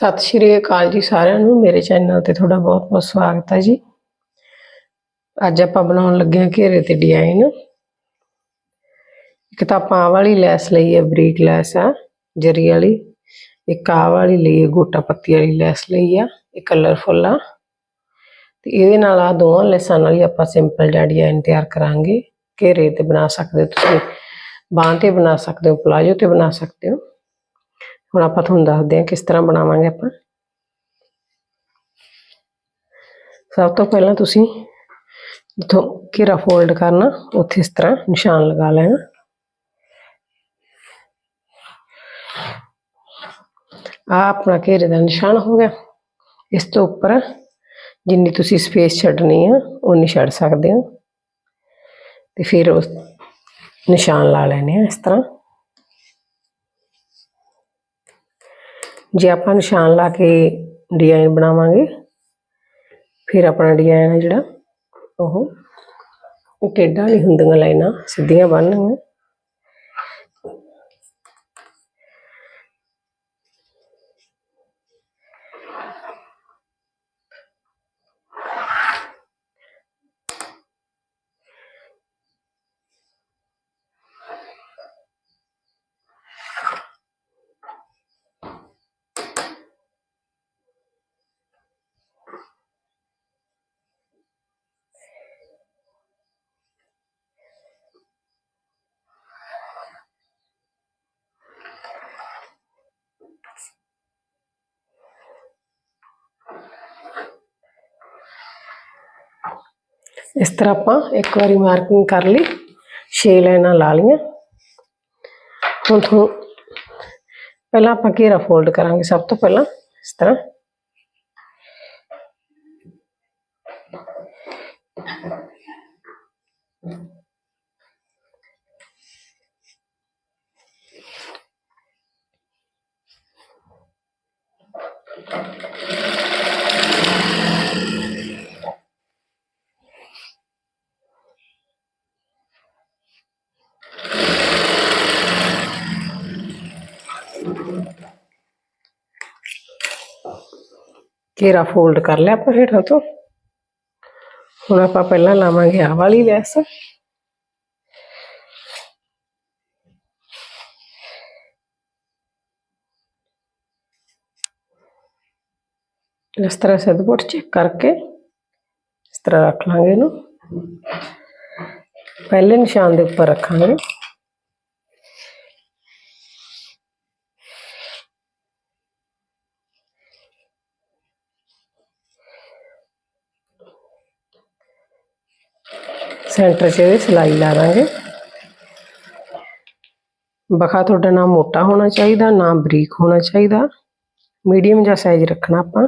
ਸਤਿ ਸ਼੍ਰੀ ਅਕਾਲ ਜੀ ਸਾਰਿਆਂ ਨੂੰ। ਮੇਰੇ ਚੈਨਲ ਤੇ ਤੁਹਾਡਾ ਬਹੁਤ-ਬਹੁਤ ਸਵਾਗਤ ਹੈ ਜੀ। ਅੱਜ ਆਪਾਂ ਬਣਾਉਣ ਲੱਗੇ ਹਾਂ ਘੇਰੇ ਤੇ ਡਿਜ਼ਾਈਨ ਇੱਕ ਤਾਂ ਆਪਾਂ ਆਹ ਵਾਲੀ ਲੈਸ ਲਈ ਹੈ, ਬਰੀਕ ਲੈਸ ਆ, ਜਰੀ ਵਾਲੀ। ਇੱਕ ਆਹ ਵਾਲੀ ਲਈ ਹੈ, ਗੋਟਾ ਪੱਤੀ ਵਾਲੀ ਲੈਸ ਲਈ ਆ, ਇਹ ਕਲਰਫੁੱਲ ਆ। ਤੇ ਇਹਦੇ ਨਾਲ ਆ ਦੋਵਾਂ ਲੈਸਾਂ ਨਾਲ ਹੀ ਆਪਾਂ ਸਿੰਪਲ ਜਿਹਾ ਡਿਜ਼ਾਈਨ ਤਿਆਰ ਕਰਾਂਗੇ। ਘੇਰੇ ਤੇ ਬਣਾ ਸਕਦੇ ਹੋ ਤੁਸੀਂ, ਬਾਂਹ ਤੇ ਬਣਾ ਸਕਦੇ ਹੋ, ਪਲਾਜੋ ਤੇ ਬਣਾ ਸਕਦੇ ਹੋ। ਹੁਣ ਆਪਾਂ ਤੁਹਾਨੂੰ ਦੱਸਦੇ ਹਾਂ ਕਿਸ ਤਰ੍ਹਾਂ ਬਣਾਵਾਂਗੇ ਆਪਾਂ। ਸਭ ਤੋਂ ਪਹਿਲਾਂ ਤੁਸੀਂ ਜਿੱਥੋਂ ਘੇਰਾ ਫੋਲਡ ਕਰਨਾ, ਉੱਥੇ ਇਸ ਤਰ੍ਹਾਂ ਨਿਸ਼ਾਨ ਲਗਾ ਲੈਣਾ। ਆ ਆਪਣਾ ਘੇਰੇ ਦਾ ਨਿਸ਼ਾਨ ਹੋ ਗਿਆ। ਇਸ ਤੋਂ ਉੱਪਰ ਜਿੰਨੀ ਤੁਸੀਂ ਸਪੇਸ ਛੱਡਣੀ ਆ ਉਨੀ ਛੱਡ ਸਕਦੇ ਹੋ। ਤੇ ਫਿਰ ਉਸ ਨਿਸ਼ਾਨ ਲਾ ਲੈਣੇ ਆ ਇਸ ਤਰ੍ਹਾਂ। ਜੇ ਆਪਾਂ ਨਿਸ਼ਾਨ ਲਾ ਕੇ ਡਿਜ਼ਾਈਨ ਬਣਾਵਾਂਗੇ, ਫਿਰ ਆਪਣਾ ਡਿਜ਼ਾਈਨ ਹੈ ਜਿਹੜਾ, ਉਹ ਉਹ ਟੇਢਾ ਨਹੀਂ ਹੁੰਦੀਆਂ ਲਾਈਨਾਂ, ਸਿੱਧੀਆਂ ਬਣਨਗੀਆਂ ਇਸ ਤਰ੍ਹਾਂ ਆਪਾਂ ਇੱਕ ਵਾਰੀ ਮਾਰਕਿੰਗ ਕਰ ਲਈ 6 ਲਾਈਨਾਂ ਲਾ ਲਈਆਂ ਹੁਣ ਤੁਹਾਨੂੰ ਪਹਿਲਾਂ ਆਪਾਂ ਘੇਰਾ ਫੋਲਡ ਕਰਾਂਗੇ ਸਭ ਤੋਂ ਪਹਿਲਾਂ ਇਸ ਤਰ੍ਹਾਂ ਘੇਰਾ ਫੋਲਡ ਕਰ ਲਿਆ ਆਪਾਂ ਹੇਠਾਂ ਤੋਂ ਹੁਣ ਆਪਾਂ ਪਹਿਲਾਂ ਲਾਵਾਂਗੇ ਆਹ ਵਾਲੀ ਲੈਸ ਇਸ ਤਰ੍ਹਾਂ ਸੈਦਪੁਰ ਚੈੱਕ ਕਰਕੇ ਇਸ ਤਰ੍ਹਾਂ ਰੱਖ ਲਾਂਗੇ ਇਹਨੂੰ ਪਹਿਲੇ ਨਿਸ਼ਾਨ ਦੇ ਉੱਪਰ ਰੱਖਾਂਗੇ ਸੈਂਟਰ 'ਚ ਇਹਦੇ ਸਿਲਾਈ ਲਾ ਦਾਂਗੇ ਬਖਾ ਤੁਹਾਡਾ ਨਾ ਮੋਟਾ ਹੋਣਾ ਚਾਹੀਦਾ ਨਾ ਬਰੀਕ ਹੋਣਾ ਚਾਹੀਦਾ ਮੀਡੀਅਮ ਜਿਹਾ ਸਾਈਜ਼ ਰੱਖਣਾ ਆਪਾਂ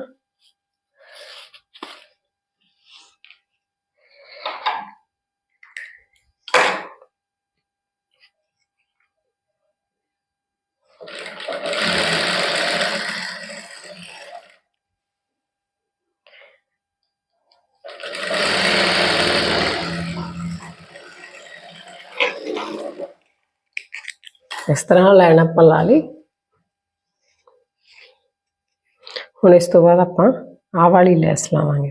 ਇਸ ਤਰ੍ਹਾਂ ਲਾਈਨ ਆਪਾਂ ਲਾ ਲਈ। ਹੁਣ ਇਸ ਤੋਂ ਬਾਅਦ ਆਪਾਂ ਆਹ ਵਾਲੀ ਲੈਸ ਲਾਵਾਂਗੇ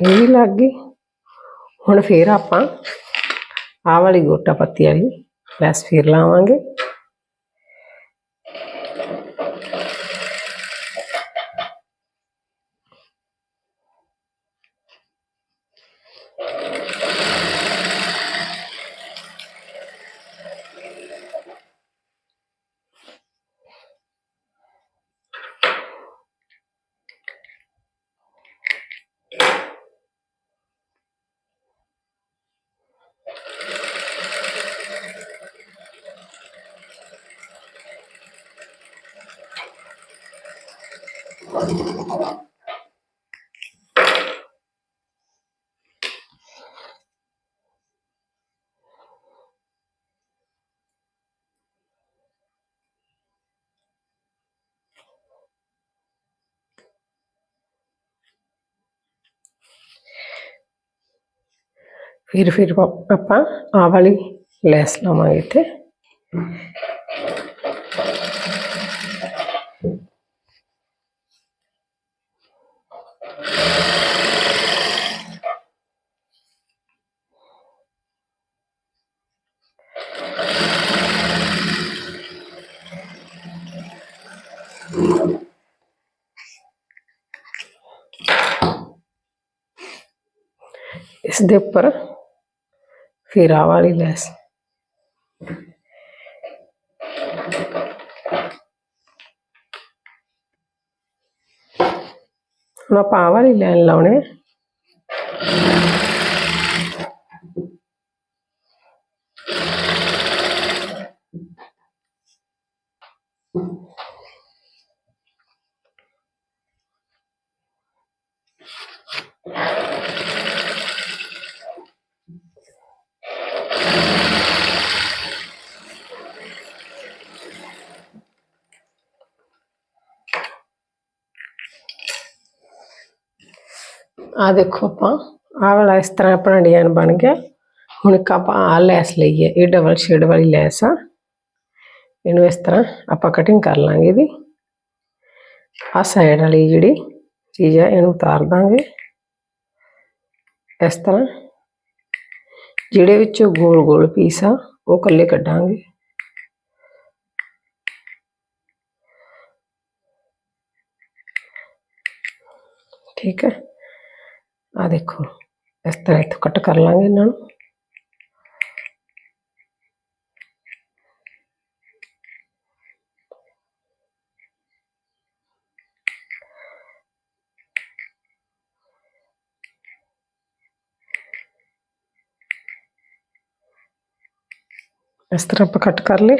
ਇਹ ਵੀ ਲੱਗ ਗਈ। ਹੁਣ ਫੇਰ ਆਪਾਂ ਆਹ ਵਾਲੀ ਗੋਟਾ ਪੱਤੀ ਵਾਲੀ ਲੈਸ ਫੇਰ ਲਾਵਾਂਗੇ। फिर फिर पप्पा आवली लेसलमाइट है इस दे पर फिर हमारी लैस చేసుకున్న పావాలి ఇలా ਆ। ਦੇਖੋ ਆਪਾਂ, ਆਹ ਵਾਲਾ ਇਸ ਤਰ੍ਹਾਂ ਆਪਣਾ ਡਿਜ਼ਾਈਨ ਬਣ ਗਿਆ। ਹੁਣ ਇੱਕ ਆਪਾਂ ਆ ਲੈਸ ਲਈ ਹੈ ਇਹ ਡਬਲ ਸ਼ੇਡ ਵਾਲੀ ਲੈਸ ਆ। ਇਹਨੂੰ ਇਸ ਤਰ੍ਹਾਂ ਆਪਾਂ ਕਟਿੰਗ ਕਰ ਲਾਂਗੇ ਇਹਦੀ। ਆ ਸਾਈਡ ਵਾਲੀ ਜਿਹੜੀ ਚੀਜ਼ ਹੈ ਇਹਨੂੰ ਉਤਾਰ ਦਾਂਗੇ। ਇਸ ਤਰ੍ਹਾਂ ਜਿਹੜੇ ਵਿੱਚੋਂ ਗੋਲ ਗੋਲ ਪੀਸ ਆ, ਉਹ ਕੱਲੇ ਕੱਢਾਂਗੇ। ਠੀਕ ਹੈ। ਆ ਦੇਖੋ ਇਸ ਤਰ੍ਹਾਂ ਇੱਥੋਂ ਕੱਟ ਕਰ ਲਾਂਗੇ ਇਹਨਾਂ ਨੂੰ ਇਸ ਤਰ੍ਹਾਂ ਆਪਾਂ ਕੱਟ ਕਰ ਲਏ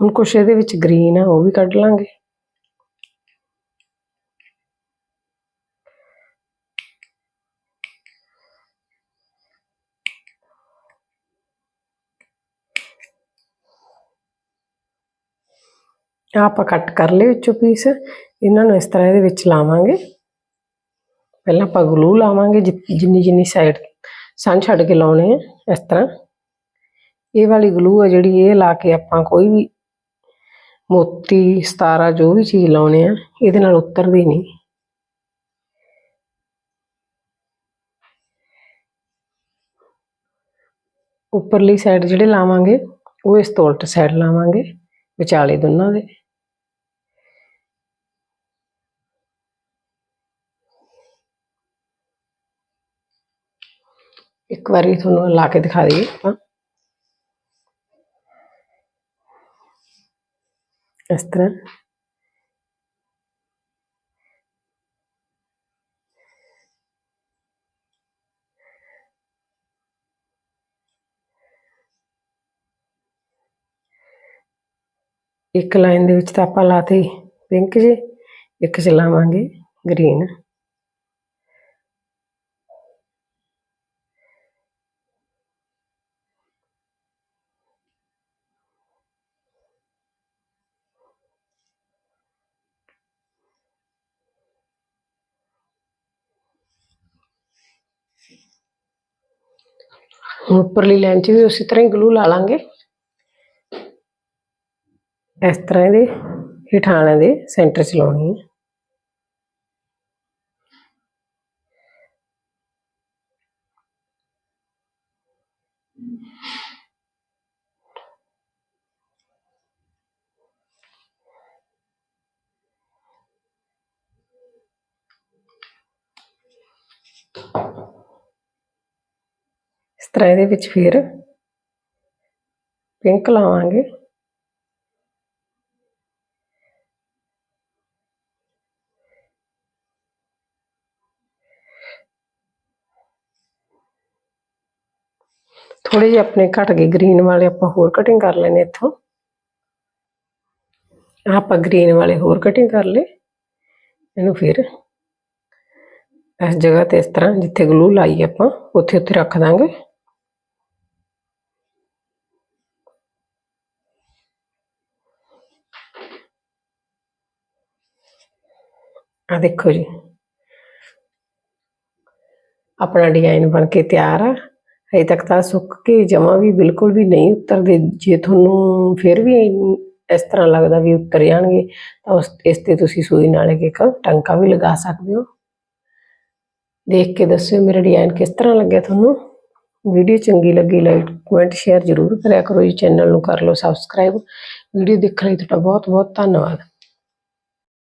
ਹੁਣ ਕੁਛ ਇਹਦੇ ਵਿੱਚ ਗ੍ਰੀਨ ਆ ਉਹ ਵੀ ਕੱਢ ਲਾਂਗੇ ਆਹ ਆਪਾਂ ਕੱਟ ਕਰ ਲਏ ਵਿੱਚੋਂ ਪੀਸ ਇਹਨਾਂ ਨੂੰ ਇਸ ਤਰ੍ਹਾਂ ਇਹਦੇ ਵਿੱਚ ਲਾਵਾਂਗੇ। ਪਹਿਲਾਂ ਆਪਾਂ ਗਲੂ ਲਾਵਾਂਗੇ, ਜਿ- ਜਿੰਨੀ ਜਿੰਨੀ ਸਾਈਡ ਸਨ ਛੱਡ ਕੇ ਲਾਉਣੇ ਆ, ਇਸ ਤਰ੍ਹਾਂ। ਇਹ ਵਾਲੀ ਗਲੂ ਆ ਜਿਹੜੀ, ਇਹ ਲਾ ਕੇ ਆਪਾਂ ਕੋਈ ਵੀ ਮੋਤੀ, ਸਤਾਰਾ, ਜੋ ਵੀ ਚੀਜ਼ ਲਾਉਣੇ ਆ, ਇਹਦੇ ਨਾਲ ਉਤਰਦੀ ਨਹੀਂ। ਉੱਪਰਲੀ ਸਾਈਡ ਜਿਹੜੇ ਲਾਵਾਂਗੇ, ਉਹ ਇਸ ਤੋਂ ਉਲਟ ਸਾਈਡ ਲਾਵਾਂਗੇ, ਵਿਚਾਲੇ ਦੋਨਾਂ ਦੇ। ਇੱਕ ਵਾਰੀ ਤੁਹਾਨੂੰ ਲਾ ਕੇ ਦਿਖਾ ਦਈਏ ਆਪਾਂ। ਇਸ ਤਰ੍ਹਾਂ। ਇੱਕ ਲਾਈਨ ਦੇ ਵਿੱਚ ਤਾਂ ਆਪਾਂ ਲਾਤੇ ਪਿੰਕ ਜੇ, ਇੱਕ ਚ ਲਾਵਾਂਗੇ ਗ੍ਰੀਨ ਹੁਣ ਉੱਪਰਲੀ ਲਾਈਨ 'ਚ ਵੀ ਉਸੇ ਤਰ੍ਹਾਂ ਹੀ ਗਲੂ ਲਾ ਲਾਂਗੇ। ਇਸ ਤਰ੍ਹਾਂ ਦੇ ਹੇਠਾਂ ਦੇ ਸੈਂਟਰ 'ਚ ਲਾਉਣੀ ਹੈ। ਤਰ੍ਹਾਂ ਇਹਦੇ ਵਿੱਚ ਫਿਰ ਪਿੰਕ ਲਾਵਾਂਗੇ ਥੋੜੇ ਜਿਹੇ ਆਪਣੇ ਘਟ ਗਏ ਗ੍ਰੀਨ ਵਾਲੇ ਆਪਾਂ ਹੋਰ ਕਟਿੰਗ ਕਰ ਲੈਣੇ ਇੱਥੋਂ ਆਹ ਆਪਾਂ ਗ੍ਰੀਨ ਵਾਲੇ ਹੋਰ ਕਟਿੰਗ ਕਰ ਲਏ ਇਹਨੂੰ ਫਿਰ ਇਸ ਜਗ੍ਹਾ ਤੇ ਇਸ ਤਰ੍ਹਾਂ ਜਿੱਥੇ ਗਲੂ ਲਾਈ ਆਪਾਂ ਉੱਥੇ ਉੱਥੇ ਰੱਖ ਦਾਂਗੇ ਆ ਦੇਖੋ ਜੀ। ਆਪਣਾ ਡਿਜ਼ਾਈਨ ਬਣ ਕੇ ਤਿਆਰ ਆ। ਹਜੇ ਤੱਕ ਤਾਂ ਸੁੱਕ ਕੇ ਜਮਾ ਵੀ ਬਿਲਕੁਲ ਵੀ ਨਹੀਂ ਉਤਰਦੇ। ਜੇ ਤੁਹਾਨੂੰ ਫਿਰ ਵੀ ਇਸ ਤਰ੍ਹਾਂ ਲੱਗਦਾ ਵੀ ਉਤਰ ਜਾਣਗੇ, ਤਾਂ ਉਸ, ਇਸ ਤੇ ਤੁਸੀਂ ਸੂਈ ਨਾਲ ਇੱਕ ਟੰਕਾ ਵੀ ਲਗਾ ਸਕਦੇ ਹੋ। ਦੇਖ ਕੇ ਦੱਸਿਓ ਮੇਰਾ ਡਿਜ਼ਾਈਨ ਕਿਸ ਤਰ੍ਹਾਂ ਲੱਗਿਆ ਤੁਹਾਨੂੰ। ਵੀਡੀਓ ਚੰਗੀ ਲੱਗੀ ਲਾਈਕ, ਕਮੈਂਟ, ਸ਼ੇਅਰ ਜ਼ਰੂਰ ਕਰਿਆ ਕਰੋ ਜੀ। ਚੈਨਲ ਨੂੰ ਕਰ ਲਓ ਸਬਸਕ੍ਰਾਈਬ ਵੀਡੀਓ ਦੇਖਣ ਲਈ ਤੁਹਾਡਾ ਬਹੁਤ ਬਹੁਤ ਧੰਨਵਾਦ।